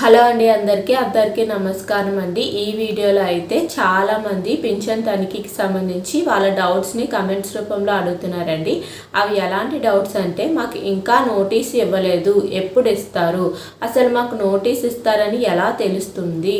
Hello అండి అందరికీ అందరికీ నమస్కారం అండి. ఈ వీడియోలో అయితే చాలామంది పింఛన్ తనిఖీకి సంబంధించి వాళ్ళ డౌట్స్ని కమెంట్స్ రూపంలో అడుగుతున్నారండి. అవి ఎలాంటి డౌట్స్ అంటే మాకు ఇంకా నోటీస్ ఇవ్వలేదు ఎప్పుడు ఇస్తారు? అసలు మాకు నోటీస్ ఇస్తారని ఎలా తెలుస్తుంది?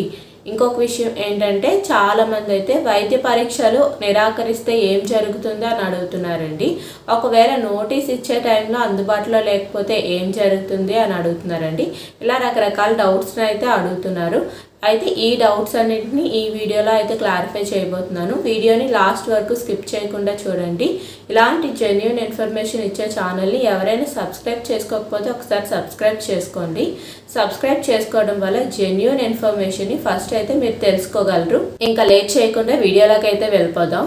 ఇంకొక విషయం ఏంటంటే చాలామంది అయితే వైద్య పరీక్షలు నిరాకరిస్తే ఏం జరుగుతుందో అని అడుగుతున్నారండి. ఒకవేళ నోటీస్ ఇచ్చే టైంలో అందుబాటులో లేకపోతే ఏం జరుగుతుంది అని అడుగుతున్నారండి. ఇలా రకరకాల డౌట్స్ని అయితే అడుగుతున్నారు. అయితే ఈ డౌట్స్ అన్నింటినీ ఈ వీడియోలో అయితే క్లారిఫై చేయబోతున్నాను. వీడియోని లాస్ట్ వరకు స్కిప్ చేయకుండా చూడండి. ఇలాంటి జెన్యున్ ఇన్ఫర్మేషన్ ఇచ్చే ఛానల్ని ఎవరైనా సబ్స్క్రైబ్ చేసుకోకపోతే ఒకసారి సబ్స్క్రైబ్ చేసుకోండి. సబ్స్క్రైబ్ చేసుకోవడం వల్ల జెన్యున్ ఇన్ఫర్మేషన్ని ఫస్ట్ అయితే మీరు తెలుసుకోగలరు. ఇంకా లేట్ చేయకుండా వీడియోలోకి అయితే వెళ్ళిపోదాం.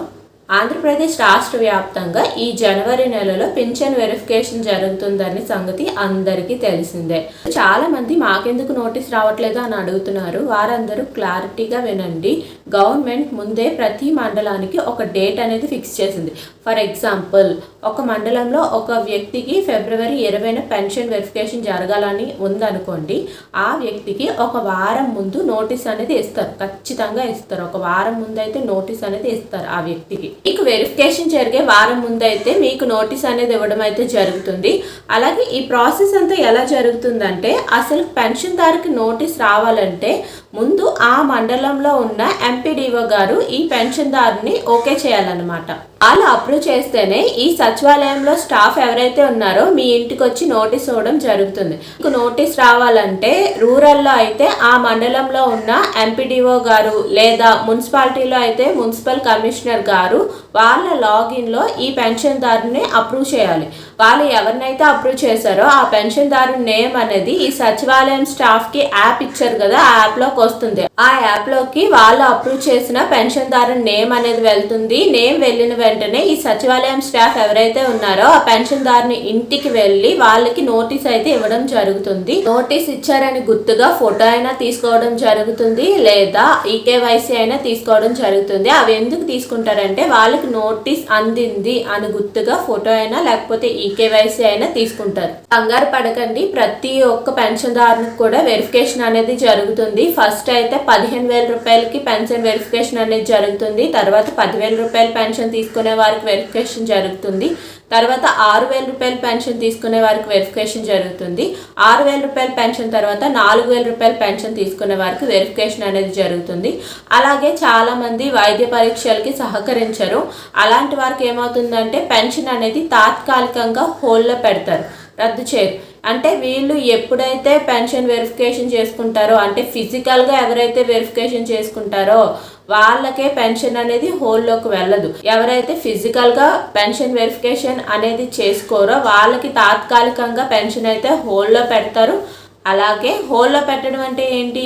ఆంధ్రప్రదేశ్ రాష్ట్ర వ్యాప్తంగా ఈ జనవరి నెలలో పింఛన్ వెరిఫికేషన్ జరుగుతుందనే సంగతి అందరికీ తెలిసిందే. చాలా మంది మాకెందుకు నోటీస్ రావట్లేదు అని అడుగుతున్నారు. వారందరూ క్లారిటీగా వినండి. గవర్నమెంట్ ముందే ప్రతి మండలానికి ఒక డేట్ అనేది ఫిక్స్ చేసింది. ఫర్ ఎగ్జాంపుల్ ఒక మండలంలో ఒక వ్యక్తికి ఫిబ్రవరి ఇరవైన పెన్షన్ వెరిఫికేషన్ జరగాలని ఉందనుకోండి ఆ వ్యక్తికి ఒక వారం ముందు నోటీస్ అనేది ఇస్తారు. ఖచ్చితంగా ఇస్తారు. ఒక వారం ముందు అయితే నోటీస్ అనేది ఇస్తారు ఆ వ్యక్తికి. మీకు వెరిఫికేషన్ జరిగే వారం ముందు అయితే మీకు నోటీస్ అనేది ఇవ్వడం అయితే జరుగుతుంది. అలాగే ఈ ప్రాసెస్ అంతా ఎలా జరుగుతుందంటే అసలు పెన్షన్దారుకి నోటీస్ రావాలంటే ముందు ఆ మండలంలో ఉన్న ఎంపీడీఓ గారు ఈ పెన్షన్దారుని ఓకే చేయాలన్నమాట. వాళ్ళు అప్రూవ్ చేస్తేనే ఈ సచివాలయంలో స్టాఫ్ ఎవరైతే ఉన్నారో మీ ఇంటికి వచ్చి నోటీస్ ఇవ్వడం జరుగుతుంది. మీకు నోటీస్ రావాలంటే రూరల్లో అయితే ఆ మండలంలో ఉన్న ఎంపీడీఓ గారు లేదా మున్సిపాలిటీలో అయితే మున్సిపల్ కమిషనర్ గారు వాళ్ళ లాగిన్లో ఈ పెన్షన్దారుని అప్రూవ్ చేయాలి. వాళ్ళు ఎవరినైతే అప్రూవ్ చేశారో ఆ పెన్షన్దారు నేమ్ అనేది ఈ సచివాలయం స్టాఫ్కి యాప్ ఇచ్చారు కదా ఆ వస్తుంది. ఆ యాప్లోకి వాళ్ళు అప్రూవ్ చేసిన పెన్షన్దారు నేమ్ అనేది వెళ్తుంది. నేమ్ వెళ్ళిన వెంటనే ఈ సచివాలయం స్టాఫ్ ఎవరైతే ఉన్నారో ఆ పెన్షన్ దారుని ఇంటికి వెళ్ళి వాళ్ళకి నోటీస్ అయితే ఇవ్వడం జరుగుతుంది. నోటీస్ ఇచ్చారని గుర్తుగా ఫోటో అయినా తీసుకోవడం జరుగుతుంది లేదా ఈకేవైసీ అయినా తీసుకోవడం జరుగుతుంది. అవి ఎందుకు తీసుకుంటారంటే వాళ్ళకి నోటీస్ అందింది అని గుర్తుగా ఫోటో అయినా లేకపోతే ఈకేవైసీ అయినా తీసుకుంటారు. కంగారు పడకండి. ప్రతి ఒక్క పెన్షన్దారునికి కూడా వెరిఫికేషన్ అనేది జరుగుతుంది. ఫస్ట్ ఫస్ట్ అయితే పదిహేను వేల రూపాయలకి పెన్షన్ వెరిఫికేషన్ అనేది జరుగుతుంది. తర్వాత పదివేల రూపాయల పెన్షన్ తీసుకునే వారికి వెరిఫికేషన్ జరుగుతుంది. తర్వాత ఆరు వేల రూపాయల పెన్షన్ తీసుకునే వారికి వెరిఫికేషన్ జరుగుతుంది. ఆరు వేల రూపాయల పెన్షన్ తర్వాత నాలుగు వేల రూపాయల పెన్షన్ తీసుకునే వారికి వెరిఫికేషన్ అనేది జరుగుతుంది. అలాగే చాలామంది వైద్య పరీక్షలకి సహకరించరు. అలాంటి వారికి ఏమవుతుందంటే పెన్షన్ అనేది తాత్కాలికంగా హోల్లో పెడతారు. రద్దు చేయరు. అంటే వీళ్ళు ఎప్పుడైతే పెన్షన్ వెరిఫికేషన్ చేసుకుంటారో అంటే ఫిజికల్గా ఎవరైతే వెరిఫికేషన్ చేసుకుంటారో వాళ్ళకే పెన్షన్ అనేది హోల్లోకి వెళ్ళదు. ఎవరైతే ఫిజికల్గా పెన్షన్ వెరిఫికేషన్ అనేది చేసుకోరో వాళ్ళకి తాత్కాలికంగా పెన్షన్ అయితే హోల్లో పెడతారు. అలాగే హోల్లో పెట్టడం అంటే ఏంటి?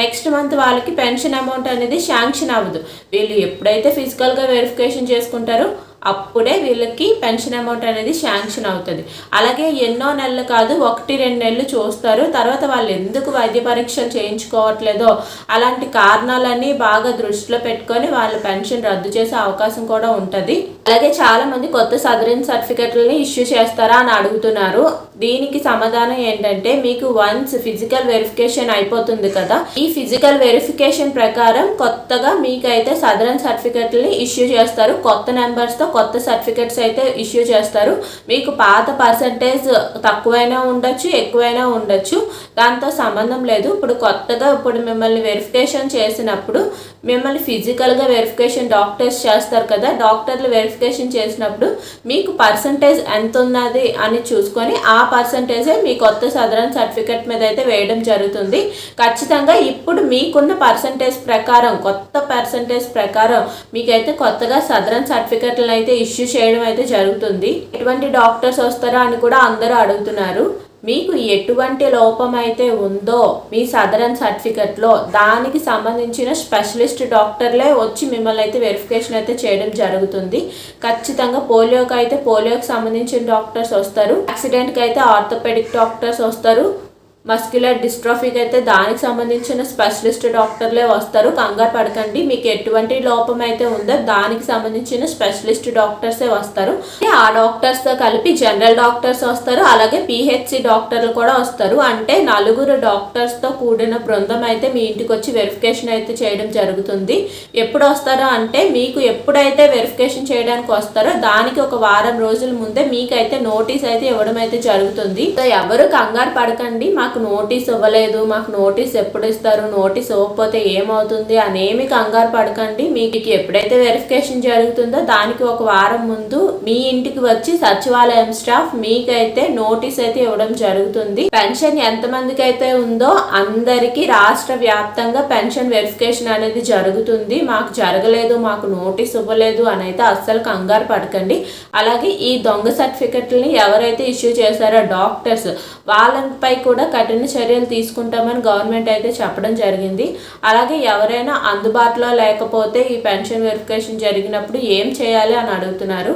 నెక్స్ట్ మంత్ వాళ్ళకి పెన్షన్ అమౌంట్ అనేది శాంక్షన్ అవ్వదు. వీళ్ళు ఎప్పుడైతే ఫిజికల్గా వెరిఫికేషన్ చేసుకుంటారో అప్పుడే వీళ్ళకి పెన్షన్ అమౌంట్ అనేది శాంక్షన్ అవుతుంది. అలాగే ఎన్నో నెలలు కాదు ఒకటి రెండు నెలలు చూస్తారు. తర్వాత వాళ్ళు ఎందుకు వైద్య పరీక్షలు చేయించుకోవట్లేదో అలాంటి కారణాలన్నీ బాగా దృష్టిలో పెట్టుకొని వాళ్ళ పెన్షన్ రద్దు చేసే అవకాశం కూడా ఉంటుంది. అలాగే చాలా మంది కొత్త సదరన్ సర్టిఫికెట్లని ఇష్యూ చేస్తారా అని అడుగుతున్నారు. దీనికి సమాధానం ఏంటంటే మీకు వన్స్ ఫిజికల్ వెరిఫికేషన్ అయిపోతుంది కదా ఈ ఫిజికల్ వెరిఫికేషన్ ప్రకారం కొత్తగా మీకైతే సదరన్ సర్టిఫికెట్ని ఇష్యూ చేస్తారు. కొత్త నెంబర్స్తో కొత్త సర్టిఫికెట్స్ అయితే ఇష్యూ చేస్తారు. మీకు పాత పర్సంటేజ్ తక్కువైనా ఉండొచ్చు ఎక్కువైనా ఉండొచ్చు. దాంతో సంబంధం లేదు. ఇప్పుడు కొత్తగా ఇప్పుడు మిమ్మల్ని వెరిఫికేషన్ చేసినప్పుడు మిమ్మల్ని ఫిజికల్గా వెరిఫికేషన్ డాక్టర్స్ చేస్తారు కదా డాక్టర్లు వెరిఫికేషన్ చేసినప్పుడు మీకు పర్సంటేజ్ ఎంత ఉన్నది అని చూసుకొని ఆ పర్సంటేజే మీ కొత్త సదరన్ సర్టిఫికెట్ మీద అయితే వేయడం జరుగుతుంది. ఖచ్చితంగా ఇప్పుడు మీకున్న పర్సంటేజ్ ప్రకారం కొత్త పర్సంటేజ్ ప్రకారం మీకైతే కొత్తగా సదరన్ సర్టిఫికెట్లను అయితే ఇష్యూ చేయడం అయితే జరుగుతుంది ఎటువంటి డాక్టర్స్ వస్తారా అని కూడా అందరూ అడుగుతున్నారు. మీకు ఎటువంటి లోపం అయితే ఉందో మీ సదరన్ సర్టిఫికెట్లో దానికి సంబంధించిన స్పెషలిస్ట్ డాక్టర్లే వచ్చి మిమ్మల్ని అయితే వెరిఫికేషన్ అయితే చేయడం జరుగుతుంది. ఖచ్చితంగా పోలియోకి అయితే పోలియోకి సంబంధించిన డాక్టర్స్ వస్తారు. యాక్సిడెంట్కి అయితే ఆర్థోపెడిక్ డాక్టర్స్ వస్తారు. మస్క్యులర్ డిస్ట్రాఫీకి అయితే దానికి సంబంధించిన స్పెషలిస్ట్ డాక్టర్లే వస్తారు. కంగారు పడకండి. మీకు ఎటువంటి లోపం అయితే ఉందో దానికి సంబంధించిన స్పెషలిస్ట్ డాక్టర్సే వస్తారు. ఆ డాక్టర్స్తో కలిపి జనరల్ డాక్టర్స్ వస్తారు. అలాగే పిహెచ్సి డాక్టర్లు కూడా వస్తారు. అంటే నలుగురు డాక్టర్స్తో కూడిన బృందం అయితే మీ ఇంటికి వచ్చి వెరిఫికేషన్ అయితే చేయడం జరుగుతుంది. ఎప్పుడు వస్తారో అంటే మీకు ఎప్పుడైతే వెరిఫికేషన్ చేయడానికి వస్తారో దానికి ఒక వారం రోజుల ముందే మీకైతే నోటీస్ అయితే ఇవ్వడం అయితే జరుగుతుంది. ఎవరు కంగారు పడకండి. మాకు మాకు నోటీస్ ఇవ్వలేదు మాకు నోటీస్ ఎప్పుడు ఇస్తారు నోటీస్ ఇవ్వకపోతే ఏమవుతుంది అనేమి కంగారు పడకండి. మీకు ఎప్పుడైతే వెరిఫికేషన్ జరుగుతుందో దానికి ఒక వారం ముందు మీ ఇంటికి వచ్చి సచివాలయం స్టాఫ్ మీకైతే నోటీస్ అయితే ఇవ్వడం జరుగుతుంది. పెన్షన్ ఎంత మందికి అయితే ఉందో అందరికి రాష్ట్ర వ్యాప్తంగా పెన్షన్ వెరిఫికేషన్ అనేది జరుగుతుంది. మాకు జరగలేదు మాకు నోటీస్ ఇవ్వలేదు అని అయితే అస్సలు కంగారు పడకండి. అలాగే ఈ దొంగ సర్టిఫికెట్లని ఎవరైతే ఇష్యూ చేశారో డాక్టర్స్ వాళ్ళపై కూడా కఠిన చర్యలు తీసుకుంటామని గవర్నమెంట్ అయితే చెప్పడం జరిగింది. అలాగే ఎవరైనా అందుబాటులో లేకపోతే ఈ పెన్షన్ వెరిఫికేషన్ జరిగినప్పుడు ఏం చేయాలి అని అడుగుతున్నారు.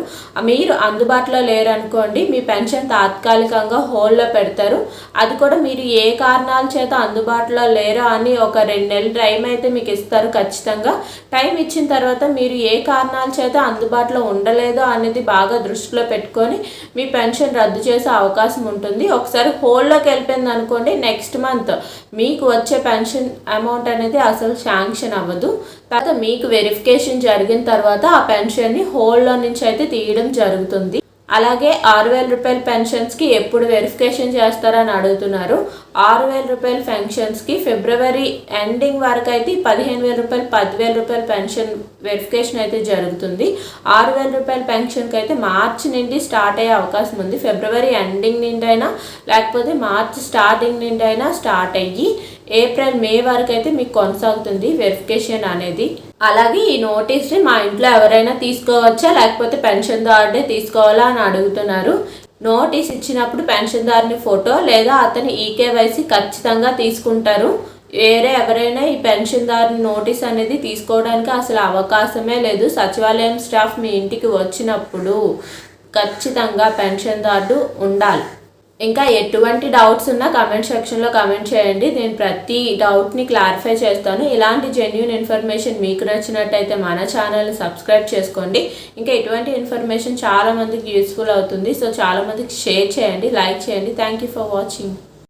మీరు అందుబాటులో లేరనుకోండి మీ పెన్షన్ తాత్కాలికంగా హోల్డ్లో పెడతారు. అది కూడా మీరు ఏ కారణాల చేత అందుబాటులో లేరా అని ఒక రెండు నెలల టైం అయితే మీకు ఇస్తారు ఖచ్చితంగా. టైం ఇచ్చిన తర్వాత మీరు ఏ కారణాల చేత అందుబాటులో ఉండలేదో అనేది బాగా దృష్టిలో పెట్టుకొని మీ పెన్షన్ రద్దు చేసే అవకాశం ఉంటుంది. ఒకసారి హోల్డ్లోకి వెళ్ళిపోయింది అనుకో అనుకోండి నెక్స్ట్ మంత్ మీకు వచ్చే పెన్షన్ అమౌంట్ అనేది అసలు శాంక్షన్ అవ్వదు. తర్వాత మీకు వెరిఫికేషన్ జరిగిన తర్వాత ఆ పెన్షన్ని హోల్డ్లో నుంచి అయితే తీయడం జరుగుతుంది. అలాగే ఆరు వేల రూపాయల పెన్షన్స్కి ఎప్పుడు వెరిఫికేషన్ చేస్తారని అడుగుతున్నారు. ఆరు వేల రూపాయల పెన్షన్స్కి ఫిబ్రవరి ఎండింగ్ వరకు అయితే పదిహేను వేల రూపాయలు పదివేల రూపాయల పెన్షన్ వెరిఫికేషన్ అయితే జరుగుతుంది. ఆరు వేల రూపాయల పెన్షన్కి అయితే మార్చి నుండి స్టార్ట్ అయ్యే అవకాశం ఉంది. ఫిబ్రవరి ఎండింగ్ నుండి అయినా లేకపోతే మార్చి స్టార్టింగ్ నుండి అయినా స్టార్ట్ అయ్యి ఏప్రిల్ మే వరకు అయితే మీకు కొనసాగుతుంది వెరిఫికేషన్ అనేది. అలాగే ఈ నోటీస్ని మా ఇంట్లో ఎవరైనా తీసుకోవచ్చా? లేకపోతే పెన్షన్ పెన్షన్దారుడే తీసుకోవాలా అని అడుగుతున్నారు. నోటీస్ ఇచ్చినప్పుడు పెన్షన్దారుని ఫోటో లేదా అతని ఈకేవైసీ ఖచ్చితంగా తీసుకుంటారు. వేరే ఎవరైనా ఈ పెన్షన్దారుని నోటీస్ అనేది తీసుకోవడానికి అసలు అవకాశమే లేదు. సచివాలయం స్టాఫ్ మీ ఇంటికి వచ్చినప్పుడు ఖచ్చితంగా పెన్షన్దారుడు ఉండాలి. ఇంకా ఎటువంటి డౌట్స్ ఉన్నా కమెంట్ సెక్షన్లో కమెంట్ చేయండి. నేను ప్రతి డౌట్ని క్లారిఫై చేస్తాను. ఇలాంటి జెన్యున్ ఇన్ఫర్మేషన్ మీకు నచ్చినట్టయితే మన ఛానల్ని సబ్స్క్రైబ్ చేసుకోండి. ఇంకా ఎటువంటి ఇన్ఫర్మేషన్ చాలామందికి యూస్ఫుల్ అవుతుంది. సో చాలామందికి షేర్ చేయండి లైక్ చేయండి. Thank you for watching